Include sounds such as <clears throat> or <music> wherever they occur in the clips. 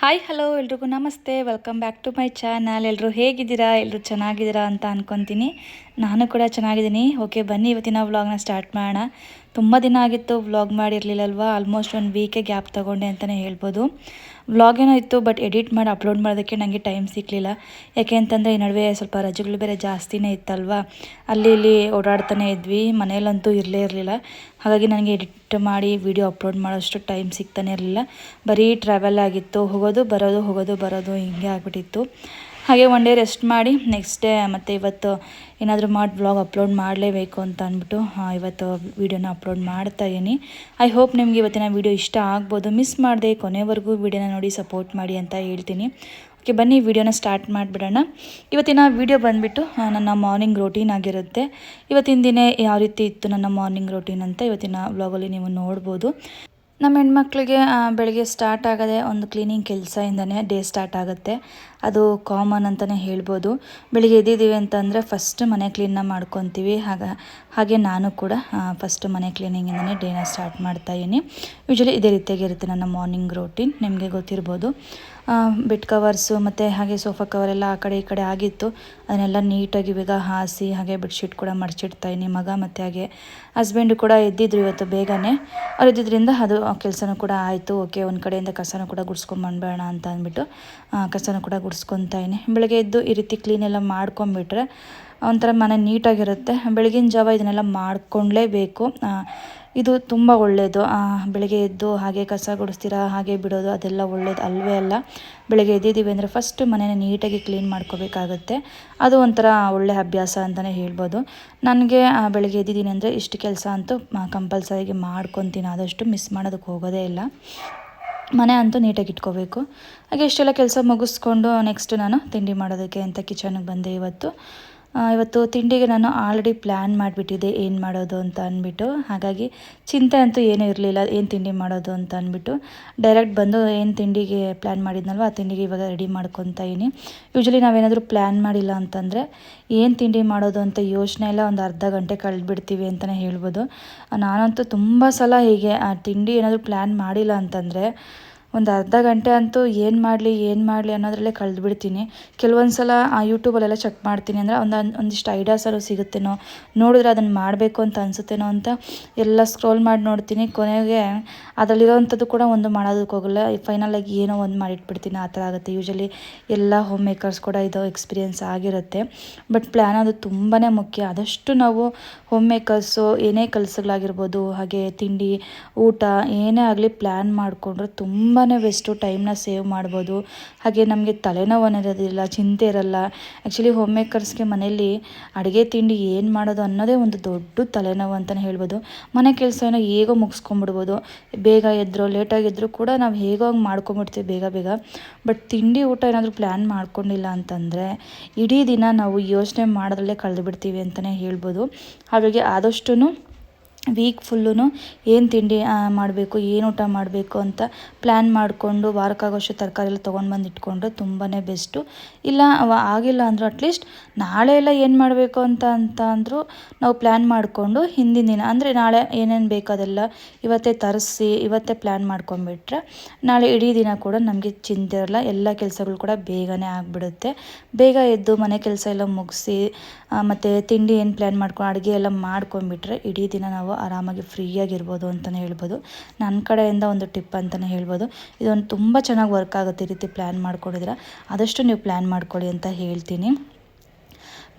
Hi, hello, ಎಲ್ರಿಗೂ ನಮಸ್ತೆ. Welcome back to my channel ಎಲ್ಲರೂ ಹೇಗಿದ್ದೀರಾ? ಎಲ್ಲರೂ ಚೆನ್ನಾಗಿದ್ದೀರಾ ಅಂತ ಅಂದ್ಕೊತೀನಿ ನಾನು ಕೂಡ ಚೆನ್ನಾಗಿದ್ದೀನಿ. ಓಕೆ ಬನ್ನಿ ಇವತ್ತಿನ ವ್ಲಾಗ್ನ ಸ್ಟಾರ್ಟ್ ಮಾಡೋಣ. ತುಂಬ ದಿನ ಆಗಿತ್ತು ವ್ಲಾಗ್ ಮಾಡಿರಲಿಲ್ಲಲ್ವಾ? ಆಲ್ಮೋಸ್ಟ್ ಒಂದು ವೀಕೆ ಗ್ಯಾಪ್ ತೊಗೊಂಡೆ ಅಂತಲೇ ಹೇಳ್ಬೋದು. ವ್ಲಾಗ್ ಏನೋ ಇತ್ತು ಬಟ್ ಎಡಿಟ್ ಮಾಡಿ ಅಪ್ಲೋಡ್ ಮಾಡೋದಕ್ಕೆ ನನಗೆ ಟೈಮ್ ಸಿಕ್ಕಲಿಲ್ಲ ಯಾಕೆ ಅಂತಂದರೆ ಈ ನಡುವೆ ಸ್ವಲ್ಪ ರಜೆಗಳು ಬೇರೆ ಜಾಸ್ತಿನೇ ಇತ್ತಲ್ವ? ಅಲ್ಲಿ ಇಲ್ಲಿ ಓಡಾಡ್ತಾನೆ ಇದ್ವಿ ಮನೇಲಂತೂ ಇರಲೇ ಇರಲಿಲ್ಲ. ಹಾಗಾಗಿ ನನಗೆ ಎಡಿಟ್ ಮಾಡಿ ವಿಡಿಯೋ ಅಪ್ಲೋಡ್ ಮಾಡೋಷ್ಟು ಟೈಮ್ ಸಿಗ್ತಾನೆ ಇರಲಿಲ್ಲ. ಬರೀ ಟ್ರಾವೆಲ್ ಆಗಿತ್ತು, ಹೋಗೋದು, ಬರೋದು ಹೋಗೋದು, ಬರೋದು, ಹಿಂಗೆ ಆಗಿಬಿಟ್ಟಿತ್ತು. ಹಾಗೆ ಒನ್ ಡೇ ರೆಸ್ಟ್ ಮಾಡಿ ನೆಕ್ಸ್ಟ್ ಡೇ ಮತ್ತು ಇವತ್ತು ಏನಾದರೂ ಮಾಡಿ ವ್ಲಾಗ್ ಅಪ್ಲೋಡ್ ಮಾಡಲೇಬೇಕು ಅಂತ ಅಂದ್ಬಿಟ್ಟು ಇವತ್ತು ವೀಡಿಯೋನ ಅಪ್ಲೋಡ್ ಮಾಡ್ತಾ ಇದ್ದೀನಿ. ಐ ಹೋಪ್ ನಿಮಗೆ ಇವತ್ತಿನ ವೀಡಿಯೋ ಇಷ್ಟ ಆಗ್ಬೋದು. ಮಿಸ್ ಮಾಡಿದೆ ಕೊನೆವರೆಗೂ ವೀಡಿಯೋನ ನೋಡಿ ಸಪೋರ್ಟ್ ಮಾಡಿ ಅಂತ ಹೇಳ್ತೀನಿ. ಓಕೆ ಬನ್ನಿ ವೀಡಿಯೋನ ಸ್ಟಾರ್ಟ್ ಮಾಡಿಬಿಡೋಣ. ಇವತ್ತಿನ ವಿಡಿಯೋ ಬಂದುಬಿಟ್ಟು ನನ್ನ ಮಾರ್ನಿಂಗ್ ರೋಟೀನ್ ಆಗಿರುತ್ತೆ. ಇವತ್ತಿನ ದಿನ ಯಾವ ರೀತಿ ಇತ್ತು ನನ್ನ ಮಾರ್ನಿಂಗ್ ರೋಟೀನ್ ಅಂತ ಇವತ್ತಿನ ವ್ಲಾಗಲ್ಲಿ ನೀವು ನೋಡ್ಬೋದು. ನಮ್ಮ ಹೆಣ್ಮಕ್ಳಿಗೆ ಬೆಳಗ್ಗೆ ಸ್ಟಾರ್ಟ್ ಆಗದೆ ಒಂದು ಕ್ಲೀನಿಂಗ್ ಕೆಲಸದಿಂದನೇ ಡೇ ಸ್ಟಾರ್ಟ್ ಆಗುತ್ತೆ. ಅದು ಕಾಮನ್ ಅಂತಲೇ ಹೇಳ್ಬೋದು. ಬೆಳಿಗ್ಗೆ ಎದ್ದಿದ್ದೀವಿ ಅಂತಂದರೆ ಫಸ್ಟ್ ಮನೆ ಕ್ಲೀನ್ನ ಮಾಡ್ಕೊತೀವಿ. ಹಾಗೆ ಹಾಗೆ ನಾನು ಕೂಡ ಫಸ್ಟ್ ಮನೆ ಕ್ಲೀನಿಂಗಿಂದನೇ ಡೇನ ಸ್ಟಾರ್ಟ್ ಮಾಡ್ತಾಯಿದ್ದೀನಿ ಯೂಶ್ವಲಿ ಇದೇ ರೀತಿಯಾಗಿರುತ್ತೆ ನನ್ನ ಮಾರ್ನಿಂಗ್ ರೋಟೀನ್ ನಿಮಗೆ ಗೊತ್ತಿರ್ಬೋದು. ಬೆಡ್ ಕವರ್ಸು ಮತ್ತು ಹಾಗೆ ಸೋಫಾ ಕವರೆಲ್ಲ ಆ ಕಡೆ ಈ ಕಡೆ ಆಗಿತ್ತು. ಅದನ್ನೆಲ್ಲ ನೀಟಾಗಿ ಬೇಗ ಹಾಸಿ, ಹಾಗೆ ಬೆಡ್ಶೀಟ್ ಕೂಡ ಮಡಚಿಡ್ತಾಯಿನಿ ಮಗ ಮತ್ತು ಹಾಗೆ ಹಸ್ಬೆಂಡು ಕೂಡ ಎದ್ದಿದ್ರು ಇವತ್ತು ಬೇಗನೆ. ಅವ್ರು ಇದ್ದಿದ್ದರಿಂದ ಅದು ಕೆಲಸನೂ ಕೂಡ ಆಯಿತು. ಓಕೆ, ಒಂದು ಕಡೆಯಿಂದ ಕಸನೂ ಕೂಡ ಗುಡ್ಸ್ಕೊಂಬಂಡ್ಬೇಡ ಅಂತ ಅಂದ್ಬಿಟ್ಟು ಕಸನೂ ಕೂಡ ಗುಡ್ಸ್ಕೊತಾಯಿನಿ ಬೆಳಗ್ಗೆ ಎದ್ದು ಈ ರೀತಿ ಕ್ಲೀನೆಲ್ಲ ಮಾಡ್ಕೊಂಬಿಟ್ರೆ ಒಂಥರ ಮನೆ ನೀಟಾಗಿರುತ್ತೆ. ಬೆಳಗಿನ ಜಾವ ಇದನ್ನೆಲ್ಲ ಮಾಡ್ಕೊಳ್ಳೇಬೇಕು ಇದು ತುಂಬ ಒಳ್ಳೆಯದು ಬೆಳಗ್ಗೆ ಎದ್ದು ಹಾಗೆ ಕಸ ಗುಡಿಸ್ತೀರಾ, ಹಾಗೆ ಬಿಡೋದು, ಅದೆಲ್ಲ ಒಳ್ಳೇದು ಅಲ್ವೇ ಅಲ್ಲ. ಬೆಳಗ್ಗೆ ಎದ್ದಿದ್ದೀವಿ ಅಂದರೆ ಫಸ್ಟ್ ಮನೇನ ನೀಟಾಗಿ ಕ್ಲೀನ್ ಮಾಡ್ಕೋಬೇಕಾಗುತ್ತೆ. ಅದು ಒಂಥರ ಒಳ್ಳೆ ಅಭ್ಯಾಸ ಅಂತಲೇ ಹೇಳ್ಬೋದು. ನನಗೆ ಬೆಳಗ್ಗೆ ಎದ್ದಿದ್ದೀನಿ ಅಂದರೆ ಇಷ್ಟು ಕೆಲಸ ಅಂತೂ ಕಂಪಲ್ಸರಿಗೆ ಮಾಡ್ಕೊತೀನಿ. ಆದಷ್ಟು ಮಿಸ್ ಮಾಡೋದಕ್ಕೆ ಹೋಗೋದೇ ಇಲ್ಲ. ಮನೆ ಅಂತೂ ನೀಟಾಗಿ ಇಟ್ಕೋಬೇಕು. ಹಾಗೆ ಇಷ್ಟೆಲ್ಲ ಕೆಲಸ ಮುಗಿಸ್ಕೊಂಡು ನೆಕ್ಸ್ಟ್ ನಾನು ತಿಂಡಿ ಮಾಡೋದಕ್ಕೆ ಅಂತ ಕಿಚನ್ಗೆ ಬಂದೆ ಇವತ್ತು. ಇವತ್ತು ತಿಂಡಿಗೆ ನಾನು ಆಲ್ರೆಡಿ ಪ್ಲ್ಯಾನ್ ಮಾಡಿಬಿಟ್ಟಿದ್ದೆ ಏನು ಮಾಡೋದು ಅಂತ ಅಂದ್ಬಿಟ್ಟು. ಹಾಗಾಗಿ ಚಿಂತೆ ಅಂತೂ ಏನೂ ಇರಲಿಲ್ಲ, ಏನು ತಿಂಡಿ ಮಾಡೋದು ಅಂತ ಅಂದ್ಬಿಟ್ಟು. ಡೈರೆಕ್ಟ್ ಬಂದು ಏನು ತಿಂಡಿಗೆ ಪ್ಲ್ಯಾನ್ ಮಾಡಿದ್ನಲ್ವ, ಆ ತಿಂಡಿಗೆ ಇವಾಗ ರೆಡಿ ಮಾಡ್ಕೊತಾ ಇದ್ದೀನಿ ಯೂಶ್ವಲಿ ನಾವೇನಾದರೂ ಪ್ಲ್ಯಾನ್ ಮಾಡಿಲ್ಲ ಅಂತಂದರೆ ಏನು ತಿಂಡಿ ಮಾಡೋದು ಅಂತ ಯೋಚನೆ ಎಲ್ಲ ಒಂದು ಅರ್ಧ ಗಂಟೆ ಕಳೆದ್ಬಿಡ್ತೀವಿ ಅಂತಲೇ ಹೇಳ್ಬೋದು. ನಾನಂತೂ ತುಂಬ ಸಲ ಹೀಗೆ ಆ ತಿಂಡಿ ಏನಾದರೂ ಪ್ಲ್ಯಾನ್ ಮಾಡಿಲ್ಲ ಅಂತಂದರೆ ಒಂದು ಅರ್ಧ ಗಂಟೆ ಅಂತೂ ಏನು ಮಾಡಲಿ ಏನು ಮಾಡಲಿ ಅನ್ನೋದ್ರಲ್ಲೇ ಕಳೆದು ಬಿಡ್ತೀನಿ ಕೆಲವೊಂದು ಸಲ ಆ ಯೂಟ್ಯೂಬಲ್ಲೆಲ್ಲ ಚೆಕ್ ಮಾಡ್ತೀನಿ ಅಂದರೆ ಒಂದು ಒಂದಿಷ್ಟು ಐಡಿಯಾಸರು ಸಿಗುತ್ತೇನೋ, ನೋಡಿದ್ರೆ ಅದನ್ನು ಮಾಡಬೇಕು ಅಂತ ಅನಿಸುತ್ತೇನೋ ಅಂತ ಎಲ್ಲ ಸ್ಕ್ರೋಲ್ ಮಾಡಿ ನೋಡ್ತೀನಿ. ಕೊನೆಗೆ ಅದರಲ್ಲಿರೋವಂಥದ್ದು ಕೂಡ ಒಂದು ಮಾಡೋದಕ್ಕೆ ಹೋಗಲ್ಲ. ಫೈನಲಾಗಿ ಏನೋ ಒಂದು ಮಾಡಿಟ್ಬಿಡ್ತೀನಿ. ಆ ಥರ ಆಗುತ್ತೆ. ಯೂಶಲಿ ಎಲ್ಲ ಹೋಮ್ ಮೇಕರ್ಸ್ ಕೂಡ ಇದು ಎಕ್ಸ್ಪೀರಿಯೆನ್ಸ್ ಆಗಿರುತ್ತೆ. ಬಟ್ ಪ್ಲ್ಯಾನ್ ಅದು ತುಂಬಾ ಮುಖ್ಯ. ಆದಷ್ಟು ನಾವು ಹೋಮ್ ಮೇಕರ್ಸು ಏನೇ ಕೆಲಸಗಳಾಗಿರ್ಬೋದು, ಹಾಗೆ ತಿಂಡಿ, ಊಟ ಏನೇ ಆಗಲಿ ಪ್ಲ್ಯಾನ್ ಮಾಡಿಕೊಂಡ್ರೆ ತುಂಬಾ ಬೆಸ್ಟು ಟೈಮ್ನ ಸೇವ್ ಮಾಡ್ಬೋದು. ಹಾಗೆ ನಮಗೆ ತಲೆನೋವು ಅನ್ನೋದಿಲ್ಲ ಚಿಂತೆ ಇರಲ್ಲ. ಆ್ಯಕ್ಚುಲಿ ಹೋಮ್ ಮೇಕರ್ಸ್ಗೆ ಮನೆಯಲ್ಲಿ ಅಡುಗೆ, ತಿಂಡಿ ಏನು ಮಾಡೋದು ಅನ್ನೋದೇ ಒಂದು ದೊಡ್ಡ ತಲೆನೋವು ಅಂತಲೇ ಹೇಳ್ಬೋದು. ಮನೆ ಕೆಲಸ ಏನೋ ಹೇಗೋ ಮುಗಿಸ್ಕೊಂಬಿಡ್ಬೋದು ಬೇಗ ಎದ್ದರು ಲೇಟಾಗಿ ಎದ್ದರೂ ಕೂಡ ನಾವು ಹೇಗೋ ಹಂಗೆ ಮಾಡ್ಕೊಂಬಿಡ್ತೀವಿ ಬೇಗ ಬೇಗ. ಬಟ್ ತಿಂಡಿ ಊಟ ಏನಾದರೂ ಪ್ಲ್ಯಾನ್ ಮಾಡ್ಕೊಂಡಿಲ್ಲ ಅಂತಂದರೆ ಇಡೀ ದಿನ ನಾವು ಯೋಚನೆ ಮಾಡೋದ್ರಲ್ಲೇ ಕಳೆದು ಬಿಡ್ತೀವಿ ಅಂತಲೇ ಹೇಳ್ಬೋದು. ಹಾಗಾಗಿ ಆದಷ್ಟು ವೀಕ್ ಫುಲ್ಲು ಏನು ತಿಂಡಿ ಮಾಡಬೇಕು, ಏನು ಊಟ ಮಾಡಬೇಕು ಅಂತ ಪ್ಲ್ಯಾನ್ ಮಾಡಿಕೊಂಡು ವಾರಕ್ಕಾಗೋಷ್ಟು ತರಕಾರಿ ಎಲ್ಲ ತೊಗೊಂಡು ಬಂದು ಇಟ್ಕೊಂಡ್ರೆ ತುಂಬಾ ಬೆಸ್ಟು ಇಲ್ಲ ಆಗಿಲ್ಲ ಅಂದರೂ ಅಟ್ಲೀಸ್ಟ್ ನಾಳೆ ಎಲ್ಲ ಏನು ಮಾಡಬೇಕು ಅಂತ ಅಂತ ಅಂದರೂ ನಾವು ಪ್ಲ್ಯಾನ್ ಮಾಡಿಕೊಂಡು ಹಿಂದಿನ ದಿನ, ಅಂದರೆ ನಾಳೆ ಏನೇನು ಬೇಕು ಅದೆಲ್ಲ ಇವತ್ತೇ ತರಿಸಿ, ಇವತ್ತೇ ಪ್ಲ್ಯಾನ್ ಮಾಡ್ಕೊಂಬಿಟ್ರೆ ನಾಳೆ ಇಡೀ ದಿನ ಕೂಡ ನಮಗೆ ಚಿಂತೆ ಇರಲ್ಲ, ಎಲ್ಲ ಕೆಲಸಗಳು ಕೂಡ ಬೇಗನೆ ಆಗಿಬಿಡುತ್ತೆ. ಬೇಗ ಎದ್ದು ಮನೆ ಕೆಲಸ ಎಲ್ಲ ಮುಗಿಸಿ ಮತ್ತು ತಿಂಡಿ ಏನು ಪ್ಲ್ಯಾನ್ ಮಾಡ್ಕೊಂಡು ಅಡುಗೆ ಎಲ್ಲ ಮಾಡ್ಕೊಂಬಿಟ್ರೆ ಇಡೀ ದಿನ ನಾವು ಆರಾಮಾಗಿ ಫ್ರೀಯಾಗಿರ್ಬೋದು ಅಂತಲೇ ಹೇಳ್ಬೋದು. ನನ್ನ ಕಡೆಯಿಂದ ಒಂದು ಟಿಪ್ ಅಂತಲೇ ಹೇಳ್ಬೋದು. ಇದೊಂದು ತುಂಬ ಚೆನ್ನಾಗಿ ವರ್ಕ್ ಆಗುತ್ತೆ ಈ ರೀತಿ ಪ್ಲ್ಯಾನ್ ಮಾಡ್ಕೊಂಡಿದ್ರೆ. ಆದಷ್ಟು ನೀವು ಪ್ಲ್ಯಾನ್ ಮಾಡ್ಕೊಳ್ಳಿ ಅಂತ ಹೇಳ್ತೀನಿ.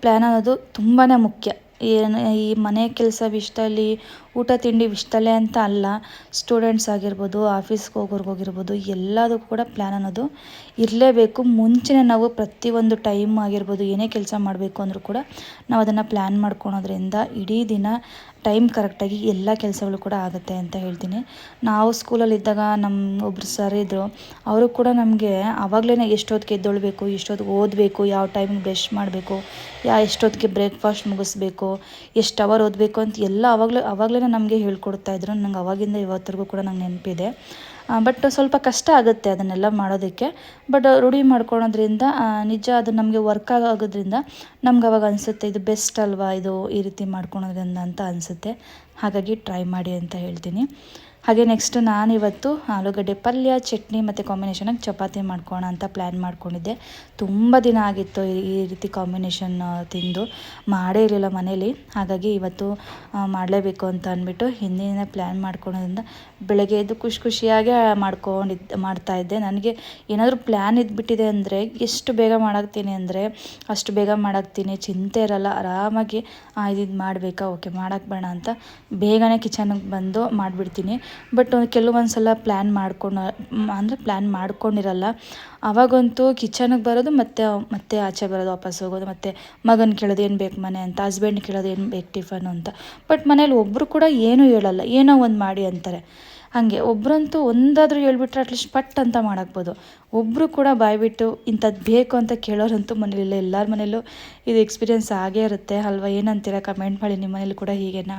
ಪ್ಲ್ಯಾನ್ ಅನ್ನೋದು ತುಂಬಾ ಮುಖ್ಯ. ಏನು ಈ ಮನೆ ಕೆಲಸ ವಿಷಯದಲ್ಲಿ ಊಟ ತಿಂಡಿ ವಿಷಯದಲ್ಲೇ ಅಂತ ಅಲ್ಲ ಸ್ಟೂಡೆಂಟ್ಸ್ ಆಗಿರ್ಬೋದು ಆಫೀಸ್ಗೆ ಹೋಗೋರ್ಗೋಗಿರ್ಬೋದು ಎಲ್ಲದಕ್ಕೂ ಕೂಡ ಪ್ಲ್ಯಾನ್ ಅನ್ನೋದು ಇರಲೇಬೇಕು. ಮುಂಚೆನೇ ನಾವು ಪ್ರತಿಯೊಂದು ಟೈಮ್ ಆಗಿರ್ಬೋದು, ಏನೇ ಕೆಲಸ ಮಾಡಬೇಕು ಅಂದರೂ ಕೂಡ ನಾವು ಅದನ್ನು ಪ್ಲ್ಯಾನ್ ಮಾಡ್ಕೊಳೋದ್ರಿಂದ ಇಡೀ ದಿನ ಟೈಮ್ ಕರೆಕ್ಟಾಗಿ ಎಲ್ಲ ಕೆಲಸಗಳು ಕೂಡ ಆಗುತ್ತೆ ಅಂತ ಹೇಳ್ತೀನಿ. ನಾವು ಸ್ಕೂಲಲ್ಲಿದ್ದಾಗ ನಮ್ಮ ಒಬ್ಬರು ಸರ್ ಇದ್ದರು ಅವರು ಕೂಡ ನಮಗೆ ಆವಾಗಲೇ ಎಷ್ಟೊತ್ತಿಗೆ ಎದ್ದೊಳ್ಬೇಕು, ಎಷ್ಟೊತ್ತಿಗೆ ಓದಬೇಕು, ಯಾವ ಟೈಮಿಗೆ ಬ್ರಷ್ ಮಾಡಬೇಕು, ಯಾ ಎಷ್ಟೊತ್ತಿಗೆ ಬ್ರೇಕ್ಫಾಸ್ಟ್ ಮುಗಿಸ್ಬೇಕು ಎಷ್ಟು ಅವರ್ ಓದಬೇಕು ಅಂತ ಎಲ್ಲ ಆವಾಗಲೇ ಆವಾಗಲೇ ನಮಗೆ ಹೇಳ್ಕೊಡ್ತಾ ಇದ್ರು. ನಂಗೆ ಅವಾಗಿಂದ ಇವತ್ತರೆಗೂ ಕೂಡ ನಂಗೆ ನೆನಪಿದೆ. ಬಟ್ ಸ್ವಲ್ಪ ಕಷ್ಟ ಆಗುತ್ತೆ ಅದನ್ನೆಲ್ಲ ಮಾಡೋದಕ್ಕೆ. ಬಟ್ ರೂಢಿ ಮಾಡ್ಕೊಳೋದ್ರಿಂದ ನಿಜ ಅದು ನಮಗೆ ವರ್ಕ್ ಆಗೋದ್ರಿಂದ ನಮ್ಗೆ ಅವಾಗ ಅನಿಸುತ್ತೆ, ಇದು ಬೆಸ್ಟ್ ಅಲ್ವಾ? ಇದು ಈ ರೀತಿ ಮಾಡ್ಕೊಳೋದ್ರಿಂದ ಅಂತ ಅನಿಸುತ್ತೆ. ಹಾಗಾಗಿ ಟ್ರೈ ಮಾಡಿ ಅಂತ ಹೇಳ್ತೀನಿ. ಹಾಗೆ ನೆಕ್ಸ್ಟ್ ನಾನು ಇವತ್ತು ಆಲೂಗಡ್ಡೆ ಪಲ್ಯ, ಚಟ್ನಿ ಮತ್ತು ಕಾಂಬಿನೇಷನಾಗಿ ಚಪಾತಿ ಮಾಡ್ಕೋಣ ಅಂತ ಪ್ಲ್ಯಾನ್ ಮಾಡ್ಕೊಂಡಿದ್ದೆ. ತುಂಬ ದಿನ ಆಗಿತ್ತು ಈ ರೀತಿ ಕಾಂಬಿನೇಷನ್ ತಿಂದು. ಮಾಡೇ ಇರಲಿಲ್ಲ ಮನೇಲಿ. ಹಾಗಾಗಿ ಇವತ್ತು ಮಾಡಲೇಬೇಕು ಅಂತ ಅಂದ್ಬಿಟ್ಟು ಹಿಂದಿನ ಪ್ಲ್ಯಾನ್ ಮಾಡ್ಕೊಳೋದ್ರಿಂದ ಬೆಳಗ್ಗೆ ಎದ್ದು ಖುಷಿ ಖುಷಿಯಾಗೆ ಮಾಡ್ಕೊಂಡಿದ್ದು ಮಾಡ್ತಾಯಿದ್ದೆ ನನಗೆ ಏನಾದರೂ ಪ್ಲ್ಯಾನ್ ಇದ್ಬಿಟ್ಟಿದೆ ಅಂದರೆ ಎಷ್ಟು ಬೇಗ ಮಾಡಾಕ್ತೀನಿ ಅಂದರೆ ಅಷ್ಟು ಬೇಗ ಮಾಡಾಕ್ತೀನಿ, ಚಿಂತೆ ಇರಲ್ಲ. ಆರಾಮಾಗಿ ಇದು ಮಾಡಬೇಕಾ, ಓಕೆ ಮಾಡಕ್ಕೆ ಬೇಡ ಅಂತ ಬೇಗನೆ ಕಿಚನ್ಗೆ ಬಂದು ಮಾಡಿಬಿಡ್ತೀನಿ. ಬಟ್ ಕೆಲವೊಂದು ಸಲ ಪ್ಲ್ಯಾನ್ ಮಾಡ್ಕೊಂಡು, ಅಂದರೆ ಪ್ಲ್ಯಾನ್ ಮಾಡ್ಕೊಂಡಿರಲ್ಲ. ಅವಾಗಂತೂ ಕಿಚನಿಗೆ ಬರೋದು ಮತ್ತೆ ಮತ್ತೆ ಆಚೆ ಬರೋದು ವಾಪಸ್ ಹೋಗೋದು, ಮತ್ತು ಮಗನ ಕೇಳೋದು ಏನು ಬೇಕು ಮನೆ ಅಂತ ಹಸ್ಬೆಂಡ್ ಕೇಳೋದು ಏನು ಬೇಕು ಟಿಫನ್ ಅಂತ. ಬಟ್ ಮನೇಲಿ ಒಬ್ಬರು ಕೂಡ ಏನೂ ಹೇಳಲ್ಲ, ಏನೋ ಒಂದು ಮಾಡಿ ಅಂತಾರೆ. ಹಾಗೆ ಒಬ್ಬರಂತೂ ಒಂದಾದರೂ ಹೇಳ್ಬಿಟ್ರೆ ಅಟ್ಲೀಸ್ಟ್ ಪಟ್ ಅಂತ ಮಾಡಾಕ್ಬೋದು. ಒಬ್ಬರು ಕೂಡ ಬಾಯ್ಬಿಟ್ಟು ಇಂಥದ್ದು ಬೇಕು ಅಂತ ಕೇಳೋರಂತೂ ಮನೇಲಿಲ್ಲ ಎಲ್ಲರ ಮನೇಲೂ ಇದು ಎಕ್ಸ್ಪೀರಿಯೆನ್ಸ್ ಆಗೇ ಇರುತ್ತೆ. ಅಲ್ವಾ, ಏನಂತೀರ? ಕಮೆಂಟ್ ಮಾಡಿ ನಿಮ್ಮ ಮನೇಲಿ ಕೂಡ ಹೀಗೇನಾ?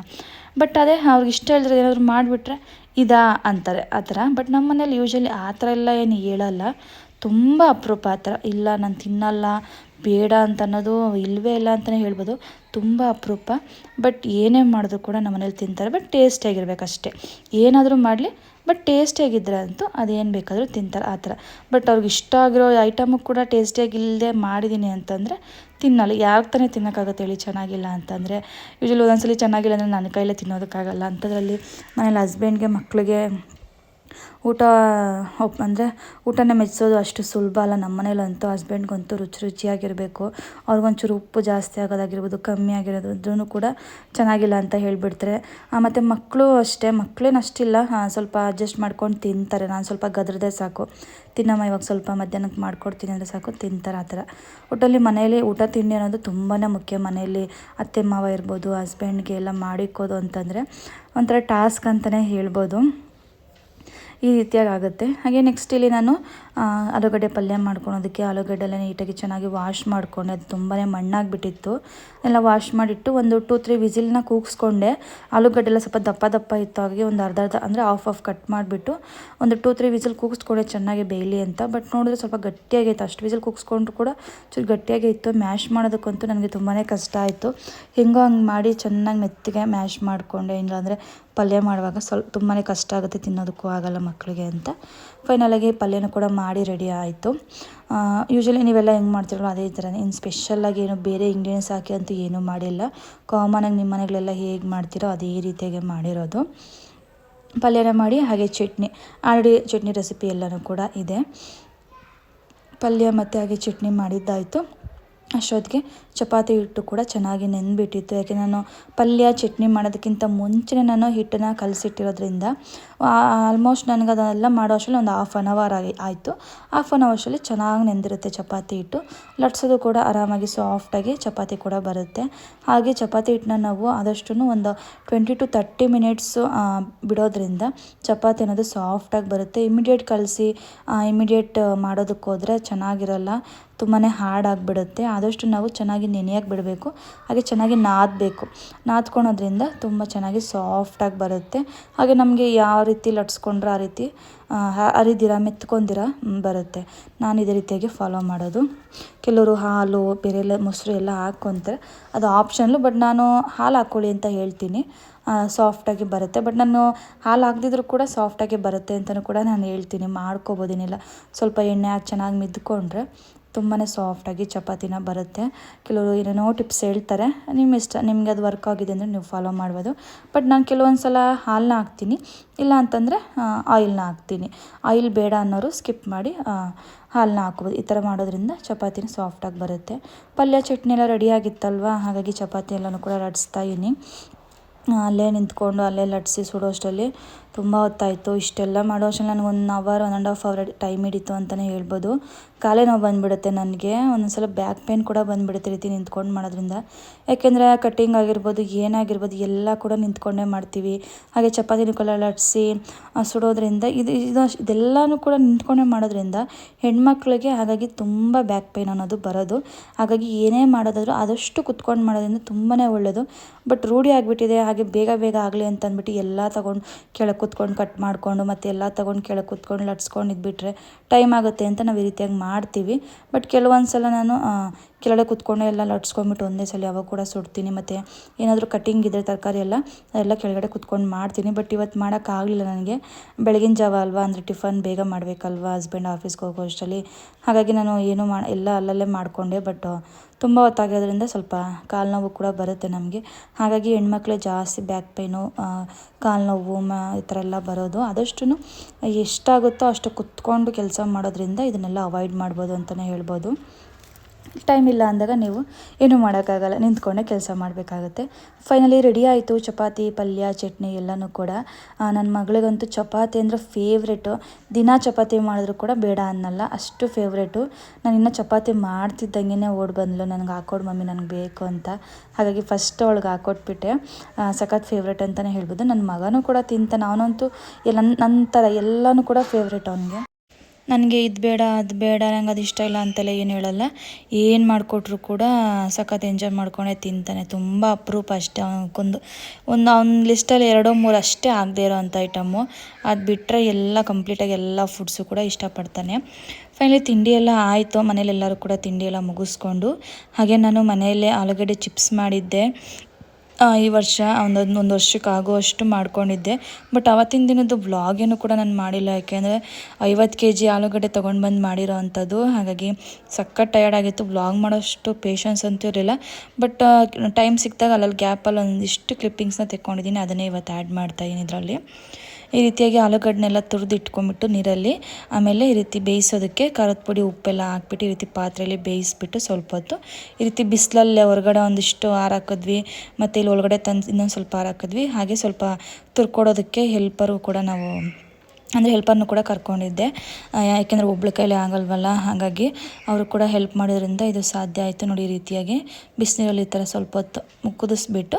ಬಟ್ ಅದೇ ಅವ್ರಿಗೆ ಇಷ್ಟ ಹೇಳಿದ್ರೆ ಏನಾದರೂ ಮಾಡಿಬಿಟ್ರೆ ಇದಾ ಅಂತಾರೆ ಆ ಥರ. ಬಟ್ ನಮ್ಮ ಮನೇಲಿ ಯೂಶ್ವಲಿ ಆ ಥರ ಎಲ್ಲ ಏನು ಹೇಳಲ್ಲ. ತುಂಬ ಅಪರೂಪ ಆ ಥರ. ಇಲ್ಲ, ನಾನು ತಿನ್ನಲ್ಲ, ಬೇಡ ಅಂತ ಅನ್ನೋದು ಇಲ್ಲವೇ ಇಲ್ಲ ಅಂತಲೇ ಹೇಳ್ಬೋದು. ತುಂಬ ಅಪರೂಪ. ಬಟ್ ಏನೇ ಮಾಡಿದ್ರು ಕೂಡ ನಮ್ಮ ಮನೇಲಿ ತಿಂತಾರೆ. ಬಟ್ ಟೇಸ್ಟಿಯಾಗಿರ್ಬೇಕಷ್ಟೇ ಏನಾದರೂ ಮಾಡಲಿ ಬಟ್ ಟೇಸ್ಟಿಯಾಗಿದ್ದರೆ ಅಂತೂ ಅದೇನು ಬೇಕಾದರೂ ತಿಂತಾರೆ ಆ ಥರ. ಬಟ್ ಅವ್ರಿಗೆ ಇಷ್ಟ ಆಗಿರೋ ಐಟಮು ಕೂಡ ಟೇಸ್ಟಿಯಾಗಿಲ್ಲದೆ ಮಾಡಿದ್ದೀನಿ ಅಂತಂದರೆ ತಿನ್ನಲ್ಲ. ಯಾಕೆ ತಾನೇ ತಿನ್ನೋಕ್ಕಾಗತ್ತೆ ಹೇಳಿ ಚೆನ್ನಾಗಿಲ್ಲ ಅಂತಂದರೆ. ಯೂಶ್ವಲಿ ಒಂದೊಂದ್ಸಲಿ ಚೆನ್ನಾಗಿಲ್ಲ ಅಂದರೆ ನನ್ನ ಕೈಲೇ ತಿನ್ನೋದಕ್ಕಾಗಲ್ಲ. ಅಂಥದ್ರಲ್ಲಿ ಮನೇಲಿ ಹಸ್ಬೆಂಡ್ಗೆ ಮಕ್ಕಳಿಗೆ ಊಟ ಅಂದರೆ ಊಟನ ಮೆಚ್ಚಿಸೋದು ಅಷ್ಟು ಸುಲಭ ಅಲ್ಲ. ನಮ್ಮ ಮನೇಲಂತೂ ಹಸ್ಬೆಂಡ್ಗಂತೂ ರುಚಿ, ರುಚಿಯಾಗಿರಬೇಕು. ಅವ್ರಿಗೊಂಚೂರು ಉಪ್ಪು ಜಾಸ್ತಿ ಆಗೋದಾಗಿರ್ಬೋದು, ಕಮ್ಮಿ ಆಗಿರೋದು ಕೂಡ ಚೆನ್ನಾಗಿಲ್ಲ ಅಂತ ಹೇಳಿಬಿಡ್ತಾರೆ. ಮತ್ತು ಮಕ್ಕಳು ಅಷ್ಟೇ. ಮಕ್ಕಳೇನು ಅಷ್ಟಿಲ್ಲ. ಸ್ವಲ್ಪ ಅಡ್ಜಸ್ಟ್ ಮಾಡ್ಕೊಂಡು ತಿಂತಾರೆ. ನಾನು ಸ್ವಲ್ಪ ಗದ್ರದೆ ಸಾಕು. ತಿನ್ನಮ್ಮ, ಇವಾಗ ಸ್ವಲ್ಪ ಮಧ್ಯಾಹ್ನಕ್ಕೆ ಮಾಡ್ಕೊಡ್ತೀನಿ ಅಂದರೆ ಸಾಕು. ತಿಂತಾರೆ ಆ ಥರ. ಒಟ್ಟಲ್ಲಿ ಮನೆಯಲ್ಲಿ ಊಟ, ತಿಂಡಿ ಅನ್ನೋದು ತುಂಬಾ ಮುಖ್ಯ. ಮನೆಯಲ್ಲಿ ಅತ್ತೆ, ಮಾವ ಇರ್ಬೋದು, ಹಸ್ಬೆಂಡ್ಗೆ ಎಲ್ಲ ಮಾಡಿಕ್ಕೋದು ಅಂತಂದರೆ ಒಂಥರ ಟಾಸ್ಕ್ ಅಂತಲೇ ಹೇಳ್ಬೋದು. ಈ ರೀತಿಯಾಗಿ ಆಗುತ್ತೆ ಹಾಗೆ ನೆಕ್ಸ್ಟ್ ಇಲ್ಲಿ ನಾನು ಆಲೂಗಡ್ಡೆ ಪಲ್ಯ ಮಾಡ್ಕೊಳೋದಕ್ಕೆ ಆಲೂಗಡ್ಡೆ ಎಲ್ಲ ನೀಟಾಗಿ ಚೆನ್ನಾಗಿ ವಾಶ್ ಮಾಡಿಕೊಂಡೆ. ಅದು ತುಂಬಾ ಮಣ್ಣಾಗಿಬಿಟ್ಟಿತ್ತು. ಎಲ್ಲ ವಾಶ್ ಮಾಡಿಟ್ಟು ಒಂದು ಟೂ ತ್ರೀ ವಿಸಿಲ್ನ ಕೂಗಿಸ್ಕೊಂಡೆ. ಆಲೂಗಡ್ಡೆ ಎಲ್ಲ ಸ್ವಲ್ಪ ದಪ್ಪ ದಪ್ಪ ಇತ್ತು. ಹಾಗೆ ಒಂದು ಅರ್ಧ ಅರ್ಧ ಅಂದರೆ ಆಫ್ ಆಫ್ ಕಟ್ ಮಾಡಿಬಿಟ್ಟು ಒಂದು ಟೂ ತ್ರೀ ವಿಸಿಲ್ ಕೂಗಿಸ್ಕೊಂಡೆ ಚೆನ್ನಾಗಿ ಬೇಯಲಿ ಅಂತ. ಬಟ್ ನೋಡಿದ್ರೆ ಸ್ವಲ್ಪ ಗಟ್ಟಿಯಾಗಿತ್ತು ಅಷ್ಟು ವಿಸಿಲ್ ಕೂಗಿಸ್ಕೊಂಡ್ರು ಕೂಡ ಚೂರು ಗಟ್ಟಿಯಾಗಿ ಇತ್ತು. ಮ್ಯಾಶ್ ಮಾಡೋದಕ್ಕಂತೂ ನನಗೆ ತುಂಬಾ ಕಷ್ಟ ಆಯಿತು. ಹೆಂಗೋ ಹಂಗೆ ಮಾಡಿ ಚೆನ್ನಾಗಿ ಮೆತ್ತಗೆ ಮ್ಯಾಶ್ ಮಾಡಿಕೊಂಡೆ. ಇಲ್ಲಾಂದರೆ ಪಲ್ಯ ಮಾಡುವಾಗ ಸ್ವಲ್ಪ ತುಂಬಾ ಕಷ್ಟ ಆಗುತ್ತೆ ತಿನ್ನೋದಕ್ಕೂ ಆಗಲ್ಲ ಮಕ್ಕಳಿಗೆ ಅಂತ. ಫೈನಲಾಗಿ ಪಲ್ಯನೂ ಕೂಡ ಮಾಡಿ ರೆಡಿ ಆಯಿತು. ಯೂಶ್ವಲಿ ನೀವೆಲ್ಲ ಹೆಂಗೆ ಮಾಡ್ತಿರಲ್ಲ ಅದೇ ಥರ ಇನ್ನು ಸ್ಪೆಷಲ್ಲಾಗಿ ಏನು ಬೇರೆ ಇಂಗ್ರೀಡಿಯೆಂಟ್ಸ್ ಹಾಕಿ ಅಂತೂ ಏನೂ ಮಾಡಿಲ್ಲ. ಕಾಮನಾಗಿ ನಿಮ್ಮ ಮನೆಗಳೆಲ್ಲ ಹೇಗೆ ಮಾಡ್ತೀರೋ ಅದೇ ರೀತಿಯಾಗಿ ಮಾಡಿರೋದು. ಪಲ್ಯನ ಮಾಡಿ ಹಾಗೆ ಚಟ್ನಿ, ಆಲ್ರೆಡಿ ಚಟ್ನಿ ರೆಸಿಪಿ ಎಲ್ಲನೂ ಕೂಡ ಇದೆ. ಪಲ್ಯ ಮತ್ತು ಹಾಗೆ ಚಟ್ನಿ ಮಾಡಿದ್ದಾಯಿತು. ಅಷ್ಟೊತ್ತಿಗೆ ಚಪಾತಿ ಹಿಟ್ಟು ಕೂಡ ಚೆನ್ನಾಗಿ ನೆಂದುಬಿಟ್ಟಿತ್ತು ಯಾಕೆ ನಾನು ಪಲ್ಯ, ಚಟ್ನಿ ಮಾಡೋದಕ್ಕಿಂತ ಮುಂಚೆನೇ ನಾನು ಹಿಟ್ಟನ್ನು ಕಲಸಿಟ್ಟಿರೋದ್ರಿಂದ ಆಲ್ಮೋಸ್ಟ್ ನನಗೆ ಅದೆಲ್ಲ ಮಾಡೋ ಅಷ್ಟರಲ್ಲಿ ಒಂದು ಹಾಫ್ ಆನ್ ಅವರ್ ಆಗಿ, ಆಯಿತು. ಹಾಫ್ ಆನ್ ಅವರ್ಸಲ್ಲಿ ಚೆನ್ನಾಗಿ ನೆಂದಿರುತ್ತೆ ಚಪಾತಿ ಹಿಟ್ಟು. ಲಟ್ಸೋದು ಕೂಡ ಆರಾಮಾಗಿ ಸಾಫ್ಟಾಗಿ ಚಪಾತಿ ಕೂಡ ಬರುತ್ತೆ. ಹಾಗೆ ಚಪಾತಿ ಹಿಟ್ಟನ್ನ ನಾವು ಆದಷ್ಟು ಒಂದು ಟ್ವೆಂಟಿ ಟು ತರ್ಟಿ ಮಿನಿಟ್ಸು ಬಿಡೋದ್ರಿಂದ ಚಪಾತಿ ಅನ್ನೋದು ಸಾಫ್ಟಾಗಿ ಬರುತ್ತೆ. ಇಮಿಡಿಯೇಟ್ ಕಲಸಿ ಇಮಿಡಿಯೇಟ್ ಮಾಡೋದಕ್ಕೆ ಹೋದರೆ ಚೆನ್ನಾಗಿರಲ್ಲ. ತುಂಬಾ ಹಾರ್ಡ್ ಆದಷ್ಟು ನಾವು ಚೆನ್ನಾಗಿ ನೆನೆಯೋಕೆ ಬಿಡಬೇಕು. ಹಾಗೆ ಚೆನ್ನಾಗಿ ನಾದಬೇಕು. ನಾದ್ಕೊಳೋದ್ರಿಂದ ತುಂಬ ಚೆನ್ನಾಗಿ ಸಾಫ್ಟಾಗಿ ಬರುತ್ತೆ. ಹಾಗೆ ನಮಗೆ ಯಾವ ರೀತಿ ಲಟ್ಸ್ಕೊಂಡ್ರೆ ಆ ರೀತಿ ಅರಿದಿರ ಮೆತ್ಕೊಂಡಿರ ಬರುತ್ತೆ. ನಾನು ಇದೇ ರೀತಿಯಾಗಿ ಫಾಲೋ ಮಾಡೋದು. ಕೆಲವರು ಹಾಲು ಬೇರೆ ಎಲ್ಲ ಮೊಸರು ಎಲ್ಲ ಹಾಕ್ಕೊಂತಾರೆ ಅದು ಆಪ್ಷನ್ಲು ಬಟ್ ನಾನು ಹಾಲು ಹಾಕ್ಕೊಳ್ಳಿ ಅಂತ ಹೇಳ್ತೀನಿ. ಸಾಫ್ಟಾಗಿ ಬರುತ್ತೆ. ಬಟ್ ನಾನು ಹಾಲು ಹಾಕ್ದಿದ್ರು ಕೂಡ ಸಾಫ್ಟಾಗಿ ಬರುತ್ತೆ ಅಂತಲೂ ಕೂಡ ನಾನು ಹೇಳ್ತೀನಿ. ಮಾಡ್ಕೊಬೋದೇನಿಲ್ಲ. ಸ್ವಲ್ಪ ಎಣ್ಣೆ ಹಾಕಿ ಚೆನ್ನಾಗಿ ಮಿದ್ಕೊಂಡ್ರೆ ತುಂಬಾ ಸಾಫ್ಟಾಗಿ ಚಪಾತಿನ ಬರುತ್ತೆ. ಕೆಲವರು ಏನೇನೋ ಟಿಪ್ಸ್ ಹೇಳ್ತಾರೆ. ನಿಮ್ಮ ಇಷ್ಟ, ನಿಮಗೆ ಅದು ವರ್ಕ್ ಆಗಿದೆ ಅಂದರೆ ನೀವು ಫಾಲೋ ಮಾಡ್ಬೋದು. ಬಟ್ ನಾನು ಕೆಲವೊಂದು ಸಲ ಹಾಲನ್ನ ಹಾಕ್ತೀನಿ. ಇಲ್ಲ ಅಂತಂದರೆ ಆಯಿಲ್ನ ಹಾಕ್ತೀನಿ. ಆಯಿಲ್ ಬೇಡ ಅನ್ನೋರು ಸ್ಕಿಪ್ ಮಾಡಿ ಹಾಲನ್ನ ಹಾಕ್ಬೋದು. ಈ ಥರ ಮಾಡೋದ್ರಿಂದ ಚಪಾತಿನ ಸಾಫ್ಟಾಗಿ ಬರುತ್ತೆ. ಪಲ್ಯ ಚಟ್ನಿ ಎಲ್ಲ ರೆಡಿಯಾಗಿತ್ತಲ್ವ ಹಾಗಾಗಿ ಚಪಾತಿ ಎಲ್ಲನೂ ಕೂಡ ರಡಿಸ್ತಾ ಇದ್ದೀನಿ. ಅಲ್ಲೇ ನಿಂತ್ಕೊಂಡು ಅಲ್ಲೇ ಲಟ್ಸಿ ಸುಡೋಷ್ಟರಲ್ಲಿ ತುಂಬ ಹೊತ್ತಾಯಿತು. ಇಷ್ಟೆಲ್ಲ ಮಾಡೋ ಅಷ್ಟರಲ್ಲಿ ನನಗೆ one hour one and half hour time ಹಿಡಿತು ಅಂತಲೇ ಹೇಳ್ಬೋದು. ಕಾಲೇ ನೋವು ಬಂದುಬಿಡುತ್ತೆ ನನಗೆ. ಒಂದೊಂದ್ಸಲ ಬ್ಯಾಕ್ ಪೇನ್ ಕೂಡ ಬಂದುಬಿಡುತ್ತೆ ರೀತಿ ನಿಂತ್ಕೊಂಡು ಮಾಡೋದ್ರಿಂದ. ಯಾಕೆಂದರೆ ಕಟ್ಟಿಂಗ್ ಆಗಿರ್ಬೋದು, ಏನಾಗಿರ್ಬೋದು, ಎಲ್ಲ ಕೂಡ ನಿಂತ್ಕೊಂಡೇ ಮಾಡ್ತೀವಿ. ಹಾಗೆ ಚಪಾತಿ ಕೂಡ ಲಟ್ಸಿ ಸುಡೋದ್ರಿಂದ ಇದು ಇದು ಇದೆಲ್ಲನೂ ಕೂಡ ನಿಂತ್ಕೊಂಡೇ ಮಾಡೋದ್ರಿಂದ ಹೆಣ್ಮಕ್ಳಿಗೆ ಹಾಗಾಗಿ ತುಂಬ ಬ್ಯಾಕ್ ಪೇನ್ ಅನ್ನೋದು ಬರೋದು. ಹಾಗಾಗಿ ಏನೇ ಮಾಡೋದಾದರೂ ಆದಷ್ಟು ಕುತ್ಕೊಂಡು ಮಾಡೋದ್ರಿಂದ ತುಂಬಾ ಒಳ್ಳೆಯದು ಬಟ್ ರೂಢಿ ಆಗಿಬಿಟ್ಟಿದೆ, ಹಾಗೆ ಬೇಗ ಬೇಗ ಆಗಲಿ ಅಂತ ಅಂದ್ಬಿಟ್ಟು ಎಲ್ಲ ತೊಗೊಂಡು ಕೆಳಗೆ ಕೂತ್ಕೊಂಡು ಕಟ್ ಮಾಡಿಕೊಂಡು ಮತ್ತು ಎಲ್ಲ ತೊಗೊಂಡು ಕೆಳಗೆ ಕೂತ್ಕೊಂಡು ಲಟ್ಸ್ಕೊಂಡು ಇದ್ಬಿಟ್ರೆ ಟೈಮ್ ಆಗುತ್ತೆ ಅಂತ ನಾವು ಈ ರೀತಿಯಾಗಿ ಮಾಡ್ತೀವಿ. ಬಟ್ ಕೆಲವೊಂದು ಸಲ ನಾನು ಕೆಳಗಡೆ ಕುತ್ಕೊಂಡು ಎಲ್ಲ ಲಟ್ಸ್ಕೊಂಡ್ಬಿಟ್ಟು ಒಂದೇ ಸಲ ಯಾವಾಗ ಕೂಡ ಸುಡ್ತೀನಿ. ಮತ್ತು ಏನಾದರೂ ಕಟ್ಟಿಂಗ್ ಇದ್ದರೆ ತರಕಾರಿ ಎಲ್ಲ ಎಲ್ಲ ಕೆಳಗಡೆ ಕುತ್ಕೊಂಡು ಮಾಡ್ತೀನಿ. ಬಟ್ ಇವತ್ತು ಮಾಡೋಕ್ಕಾಗಲಿಲ್ಲ ನನಗೆ. ಬೆಳಗಿನ ಜಾವ ಅಲ್ವಾ? ಅಂದರೆ ಟಿಫನ್ ಬೇಗ ಮಾಡಬೇಕಲ್ವಾ ಹಸ್ಬೆಂಡ್ ಆಫೀಸ್ಗೆ ಹೋಗೋ ಅಷ್ಟರಲ್ಲಿ ಹಾಗಾಗಿ ನಾನು ಏನು ಮಾ, ಎಲ್ಲ ಅಲ್ಲಲ್ಲೇ ಮಾಡಿಕೊಂಡೆ. ಬಟ್ ತುಂಬ ಹೊತ್ತಾಗಿರೋದ್ರಿಂದ ಸ್ವಲ್ಪ ಕಾಲು ನೋವು ಕೂಡ ಬರುತ್ತೆ ನಮಗೆ. ಹಾಗಾಗಿ ಹೆಣ್ಮಕ್ಳೇ ಜಾಸ್ತಿ ಬ್ಯಾಕ್ ಪೇನು ಕಾಲು ನೋವು, ಮ, ಈ ಥರ ಎಲ್ಲ ಬರೋದು. ಆದಷ್ಟು ಎಷ್ಟಾಗುತ್ತೋ ಅಷ್ಟು ಕುತ್ಕೊಂಡು ಕೆಲಸ ಮಾಡೋದ್ರಿಂದ ಇದನ್ನೆಲ್ಲ ಅವಾಯ್ಡ್ ಮಾಡ್ಬೋದು ಅಂತಲೇ ಹೇಳ್ಬೋದು. ಟೈಮ್ ಇಲ್ಲ ಅಂದಾಗ ನೀವು ಏನೂ ಮಾಡೋಕ್ಕಾಗಲ್ಲ, ನಿಂತ್ಕೊಂಡೇ ಕೆಲಸ ಮಾಡಬೇಕಾಗತ್ತೆ. ಫೈನಲಿ ರೆಡಿ ಆಯಿತು, ಚಪಾತಿ, ಪಲ್ಯ, ಚಟ್ನಿ ಎಲ್ಲನೂ ಕೂಡ. ನನ್ನ ಮಗಳಿಗಂತೂ ಚಪಾತಿ ಅಂದರೆ ಫೇವ್ರೇಟು ದಿನ ಚಪಾತಿ ಮಾಡಿದ್ರು ಕೂಡ ಬೇಡ ಅನ್ನಲ್ಲ, ಅಷ್ಟು ಫೇವ್ರೇಟು ನಾನು ಇನ್ನೂ ಚಪಾತಿ ಮಾಡ್ತಿದ್ದಂಗೆ ಓಡ್ ಬಂದ್ಲು, ನನಗೆ ಹಾಕೊಡು ಮಮ್ಮಿ, ನನಗೆ ಬೇಕು ಅಂತ. ಹಾಗಾಗಿ ಫಸ್ಟ್ ಅವಳಿಗೆ ಹಾಕೊಟ್ಬಿಟ್ಟೆ. ಸಖತ್ ಫೇವ್ರೇಟ್ ಅಂತಲೇ ಹೇಳ್ಬೋದು. ನನ್ನ ಮಗನೂ ಕೂಡ ತಿಂತಾನೆ, ಅವನಂತೂ ಎಲ್ಲ ನನ್ನ ಥರ ಎಲ್ಲನೂ ಕೂಡ ಫೇವ್ರೇಟ್ ಅವನಿಗೆ. ನನಗೆ ಇದು ಬೇಡ, ಅದು ಬೇಡ, ನಂಗೆ ಅದು ಇಷ್ಟ ಇಲ್ಲ ಅಂತೆಲ್ಲ ಏನು ಹೇಳಲ್ಲ. ಏನು ಮಾಡಿಕೊಟ್ರು ಕೂಡ ಸಖತ್ ಎಂಜಾಯ್ ಮಾಡ್ಕೊಂಡೆ ತಿಂತಾನೆ. ತುಂಬ ಅಪರೂಪ ಅಷ್ಟೇ ಅವನಕ್ಕೊಂದು. ಒಂದು ಅವ್ನ ಲಿಸ್ಟಲ್ಲಿ ಎರಡೋ ಮೂರು ಅಷ್ಟೇ ಆಗದೆ ಇರೋ ಅಂಥ ಐಟಮ್ಮು ಅದು ಬಿಟ್ಟರೆ ಎಲ್ಲ ಕಂಪ್ಲೀಟಾಗಿ ಎಲ್ಲ ಫುಡ್ಸು ಕೂಡ ಇಷ್ಟಪಡ್ತಾನೆ. ಫೈನಲಿ ತಿಂಡಿ ಎಲ್ಲ ಆಯಿತು. ಮನೇಲೆಲ್ಲರೂ ಕೂಡ ತಿಂಡಿ ಎಲ್ಲ ಮುಗಿಸ್ಕೊಂಡು. ಹಾಗೆ ನಾನು ಮನೆಯಲ್ಲೇ ಆಲೂಗಡ್ಡೆ ಚಿಪ್ಸ್ ಮಾಡಿದ್ದೆ. ಈ ವರ್ಷ ಒಂದು ಒಂದು ವರ್ಷಕ್ಕೆ ಆಗುವಷ್ಟು ಮಾಡ್ಕೊಂಡಿದ್ದೆ. ಬಟ್ ಅವತ್ತಿನ ದಿನದ್ದು ಏನು ಕೂಡ ನಾನು ಮಾಡಿಲ್ಲ. ಯಾಕೆಂದರೆ ಐವತ್ತು ಕೆ ಜಿ ಆಲೂಗಡ್ಡೆ ತೊಗೊಂಡು ಬಂದು ಮಾಡಿರೋ ಅಂಥದ್ದು. ಹಾಗಾಗಿ ಸಖತ್ ಟಯರ್ಡ್ ಆಗಿತ್ತು. ಬ್ಲಾಗ್ ಮಾಡೋಷ್ಟು ಪೇಷನ್ಸ್ ಅಂತೂ ಇರಲಿಲ್ಲ. ಬಟ್ ಟೈಮ್ ಸಿಕ್ಕಿದಾಗ ಅಲ್ಲಲ್ಲಿ ಗ್ಯಾಪಲ್ಲಿ ಒಂದಿಷ್ಟು ಕ್ಲಿಪ್ಪಿಂಗ್ಸ್ನ ತೆಕ್ಕೊಂಡಿದ್ದೀನಿ. ಅದನ್ನೇ ಇವತ್ತು ಆ್ಯಡ್ ಮಾಡ್ತಾಯಿದ್ದೀನಿ ಇದರಲ್ಲಿ. ಈ ರೀತಿಯಾಗಿ ಆಲೂಗಡ್ಡೆನೆಲ್ಲ ತುರಿದು ಇಟ್ಕೊಂಡ್ಬಿಟ್ಟು ನೀರಲ್ಲಿ, ಆಮೇಲೆ ಈ ರೀತಿ ಬೇಯಿಸೋದಕ್ಕೆ ಖಾರದ ಪುಡಿ ಉಪ್ಪೆಲ್ಲ ಹಾಕ್ಬಿಟ್ಟು ಈ ರೀತಿ ಪಾತ್ರೆಯಲ್ಲಿ ಬೇಯಿಸ್ಬಿಟ್ಟು ಸ್ವಲ್ಪ ಹೊತ್ತು ಈ ರೀತಿ ಬಿಸಿಲಲ್ಲೇ ಹೊರಗಡೆ ಒಂದಿಷ್ಟು ಹಾರಾಕಿದ್ವಿ ಮತ್ತು ಇಲ್ಲಿ ಒಳಗಡೆ ತಂದು ಇನ್ನೊಂದು ಸ್ವಲ್ಪ ಹಾರಾಕಿದ್ವಿ ಹಾಗೆ ಸ್ವಲ್ಪ ತುರ್ಕೊಡೋದಕ್ಕೆ ಹೆಲ್ಪರು ಕೂಡ ನಾವು ಅಂದರೆ ಹೆಲ್ಪರ್ನು ಕೂಡ ಕರ್ಕೊಂಡಿದ್ದೆ. ಯಾಕೆಂದರೆ ಒಬ್ಳ ಕೈಲಿ ಆಗಲ್ವಲ್ಲ, ಹಾಗಾಗಿ ಅವರು ಕೂಡ ಹೆಲ್ಪ್ ಮಾಡೋದ್ರಿಂದ ಇದು ಸಾಧ್ಯ ಆಯಿತು ನೋಡಿ ಈ ರೀತಿಯಾಗಿ. ಬಿಸಿನೀರಲ್ಲಿ ಈ ಥರ ಸ್ವಲ್ಪ ಹೊತ್ತು ಕುದಿಸ್ಬಿಟ್ಟು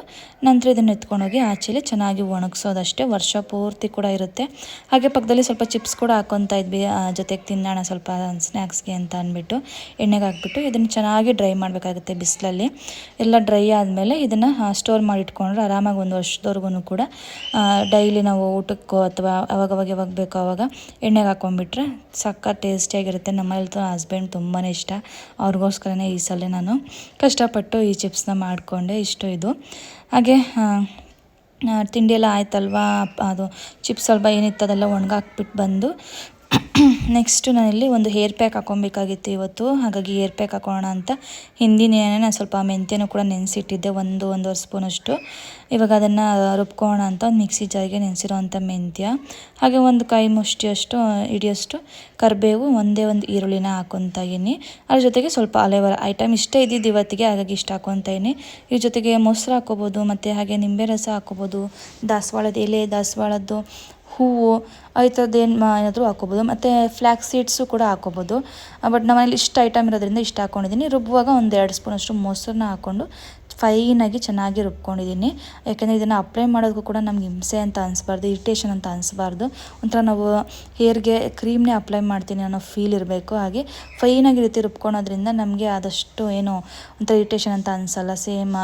ನಂತರ ಇದನ್ನು ಎತ್ಕೊಂಡೋಗಿ ಆಚೆಲಿ ಚೆನ್ನಾಗಿ ಒಣಗಿಸೋದಷ್ಟೇ. ವರ್ಷ ಪೂರ್ತಿ ಕೂಡ ಇರುತ್ತೆ. ಹಾಗೆ ಪಕ್ಕದಲ್ಲಿ ಸ್ವಲ್ಪ ಚಿಪ್ಸ್ ಕೂಡ ಹಾಕ್ಕೊತಾ ಇದ್ವಿ. ಜೊತೆಗೆ ತಿನ್ನೋಣ ಸ್ವಲ್ಪ ಸ್ನ್ಯಾಕ್ಸ್ಗೆ ಅಂತ ಅಂದ್ಬಿಟ್ಟು ಎಣ್ಣೆಗೆ ಹಾಕ್ಬಿಟ್ಟು ಇದನ್ನು ಚೆನ್ನಾಗಿ ಡ್ರೈ ಮಾಡಬೇಕಾಗುತ್ತೆ ಬಿಸಿಲಲ್ಲಿ. ಎಲ್ಲ ಡ್ರೈ ಆದಮೇಲೆ ಇದನ್ನು ಸ್ಟೋರ್ ಮಾಡಿಟ್ಕೊಂಡ್ರೆ ಆರಾಮಾಗಿ ಒಂದು ವರ್ಷದವರೆಗೂ ಕೂಡ ಡೈಲಿ ನಾವು ಊಟಕ್ಕೋ ಅಥವಾ ಅವಾಗವಾಗ ಯಾವಾಗ ಬೇಕು ಆವಾಗ ಎಣ್ಣೆಗೆ ಹಾಕ್ಕೊಂಡ್ಬಿಟ್ರೆ ಸಕ್ಕ ಟೇಸ್ಟಿಯಾಗಿರುತ್ತೆ. ನಮ್ಮಲ್ಲಿ ಹಸ್ಬೆಂಡ್ ತುಂಬಾ ಇಷ್ಟ. ಅವ್ರಿಗೋಸ್ಕರನೇ ಈ ಸಲ ನಾನು ಕಷ್ಟಪಟ್ಟು ಈ ಚಿಪ್ಸ್ನ ಮಾಡಿಕೊಂಡೆ. ಇಷ್ಟು ಇದು. ಹಾಗೆ ತಿಂಡಿ ಎಲ್ಲ ಆಯ್ತಲ್ವಾ? ಅದು ಚಿಪ್ಸ್ ಸ್ವಲ್ಪ ಏನಿತ್ತು ಅದೆಲ್ಲ ಒಣಗಾಕ್ಬಿಟ್ಟು ಬಂದು <clears throat> ನೆಕ್ಸ್ಟು ನಾನಿಲ್ಲಿ ಒಂದು ಹೇರ್ ಪ್ಯಾಕ್ ಹಾಕೊಬೇಕಾಗಿತ್ತು ಇವತ್ತು. ಹಾಗಾಗಿ ಹೇರ್ ಪ್ಯಾಕ್ ಹಾಕೋಣ ಅಂತ. ಹಿಂದಿನೇ ನಾನು ಸ್ವಲ್ಪ ಮೆಂತ್ಯನೂ ಕೂಡ ನೆನೆಸಿಟ್ಟಿದ್ದೆ, ಒಂದು ಒಂದೂವರೆ ಸ್ಪೂನಷ್ಟು ಇವಾಗ ಅದನ್ನು ರುಬ್ಕೋಣ ಅಂತ ಒಂದು ಮಿಕ್ಸಿ ಜಾರಿಗೆ ನೆನೆಸಿರೋ ಅಂಥ ಮೆಂತ್ಯ. ಹಾಗೆ ಒಂದು ಕೈ ಮುಷ್ಟಿಯಷ್ಟು ಹಿಡಿಯೋಷ್ಟು ಕರಿಬೇವು, ಒಂದೇ ಒಂದು ಈರುಳ್ಳಿನ ಹಾಕೊತಾ ಇದ್ದೀನಿ. ಅದ್ರ ಜೊತೆಗೆ ಸ್ವಲ್ಪ ಅಲೆವರ ಐಟಮ್ ಇಷ್ಟೇ ಇದ್ದಿದ್ದು ಇವತ್ತಿಗೆ, ಹಾಗಾಗಿ ಇಷ್ಟ ಹಾಕೊತಾ ಇದ್ದೀನಿ. ಇದ್ರ ಜೊತೆಗೆ ಮೊಸರು ಹಾಕೋಬೋದು ಮತ್ತು ಹಾಗೆ ನಿಂಬೆ ರಸ ಹಾಕೋಬೋದು ದಾಸವಾಳದ ಎಲೆ, ದಾಸವಾಳದ್ದು ಹೂವು ಈ ಏನು ಏನಾದರೂ ಹಾಕೋಬೋದು ಮತ್ತು ಫ್ಲ್ಯಾಕ್ಸ್ ಸೀಡ್ಸು ಕೂಡ ಹಾಕೋಬೋದು ಬಟ್ ನಮ್ಮನೇಲಿ ಇಷ್ಟು ಐಟಮ್ ಇರೋದ್ರಿಂದ ಇಷ್ಟು ಹಾಕ್ಕೊಂಡಿದ್ದೀನಿ ರುಬ್ಬುವಾಗ ಒಂದು ಎರಡು ಸ್ಪೂನಷ್ಟು ಮೊಸರನ್ನ ಹಾಕ್ಕೊಂಡು ಫೈನಾಗಿ ಚೆನ್ನಾಗಿ ರುಬ್ಕೊಂಡಿದ್ದೀನಿ. ಯಾಕೆಂದರೆ ಇದನ್ನು ಅಪ್ಲೈ ಮಾಡೋದಕ್ಕೂ ಕೂಡ ನಮ್ಗೆ ಹಿಂಸೆ ಅಂತ ಅನಿಸ್ಬಾರ್ದು ಇರಿಟೇಷನ್ ಅಂತ ಅನಿಸ್ಬಾರ್ದು. ಒಂಥರ ನಾವು ಹೇರ್ಗೆ ಕ್ರೀಮ್ನೇ ಅಪ್ಲೈ ಮಾಡ್ತೀನಿ ಅನ್ನೋ ಫೀಲ್ ಇರಬೇಕು. ಹಾಗೆ ಫೈನಾಗಿ ರೀತಿ ರುಬ್ಕೊಳೋದ್ರಿಂದ ನಮಗೆ ಆದಷ್ಟು ಏನು ಒಂಥರ ಇರಿಟೇಷನ್ ಅಂತ ಅನಿಸಲ್ಲ. ಸೇಮ್